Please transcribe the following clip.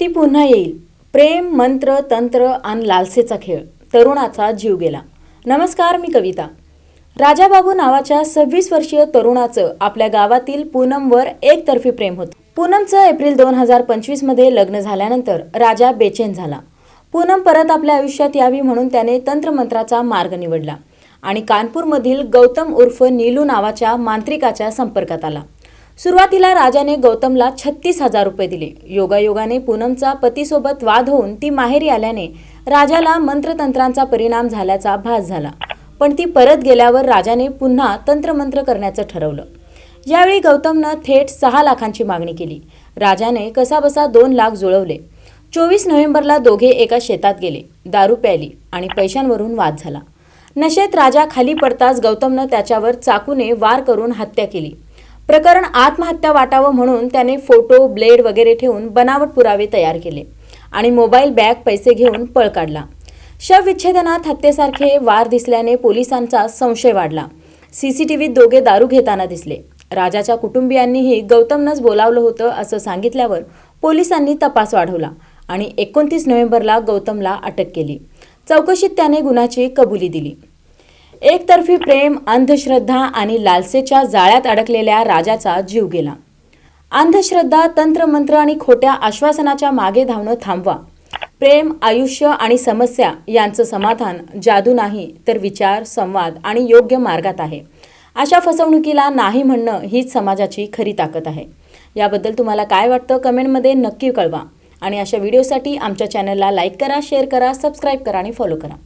ती पुन्हा येईल. प्रेम मंत्र तंत्र आणि लालसेचा खेळ. तरुणाचा जीव गेला. नमस्कार मी कविता. राजाबाबू नावाच्या सव्वीस वर्षीय तरुणाचं आपल्या गावातील पूनमवर एकतर्फी प्रेम होतं. पूनमचं एप्रिल दोन हजार पंचवीसमध्ये लग्न झाल्यानंतर राजा बेचैन झाला. पूनम परत आपल्या आयुष्यात यावी म्हणून त्याने तंत्रमंत्राचा मार्ग निवडला आणि कानपूरमधील गौतम उर्फ नीलू नावाच्या मांत्रिकाच्या संपर्कात आला. सुरुवातीला राजाने गौतमला छत्तीस हजार रुपये दिले. योगायोगाने पूनमचा पतीसोबत वाद होऊन ती माहेरी आल्याने राजाला मंत्रतंत्रांचा परिणाम झाल्याचा भास झाला. पण ती परत गेल्यावर राजाने पुन्हा तंत्रमंत्र करण्याचं ठरवलं. यावेळी गौतमनं थेट सहा लाखांची मागणी केली. राजाने कसाबसा दोन लाख जुळवले. चोवीस नोव्हेंबरला दोघे एका शेतात गेले. दारू प्यायली आणि पैशांवरून वाद झाला. नशेत राजा खाली पडताच गौतमनं त्याच्यावर चाकूने वार करून हत्या केली. प्रकरण आत्महत्या वाटावं म्हणून त्याने फोटो ब्लेड वगैरे ठेवून बनावट पुरावे तयार केले आणि मोबाईल बॅग पैसे घेऊन पळ काढला. शवविच्छेदनात हत्येसारखे वार दिसल्याने पोलिसांचा संशय वाढला. सीसीटीव्हीत दोघे दारू घेताना दिसले. राजाच्या कुटुंबियांनीही गौतमनंच बोलावलं होतं असं सांगितल्यावर पोलिसांनी तपास वाढवला आणि एकोणतीस नोव्हेंबरला गौतमला अटक केली. चौकशीत त्याने गुन्ह्याची कबुली दिली. एकतर्फी प्रेम अंधश्रद्धा आणि लालसेच्या जाळ्यात अडकलेल्या राजाचा जीव गेला. अंधश्रद्धा तंत्रमंत्र आणि खोट्या आश्वासनाच्या मागे धावणं थांबवा. प्रेम आयुष्य आणि समस्या यांचं समाधान जादू नाही तर विचार संवाद आणि योग्य मार्गात आहे. अशा फसवणुकीला नाही म्हणणं हीच समाजाची खरी ताकद आहे. याबद्दल तुम्हाला काय वाटतं कमेंटमध्ये नक्की कळवा. आणि अशा व्हिडिओसाठी आमच्या चॅनलला लाईक करा शेअर करा सबस्क्राईब करा आणि फॉलो करा.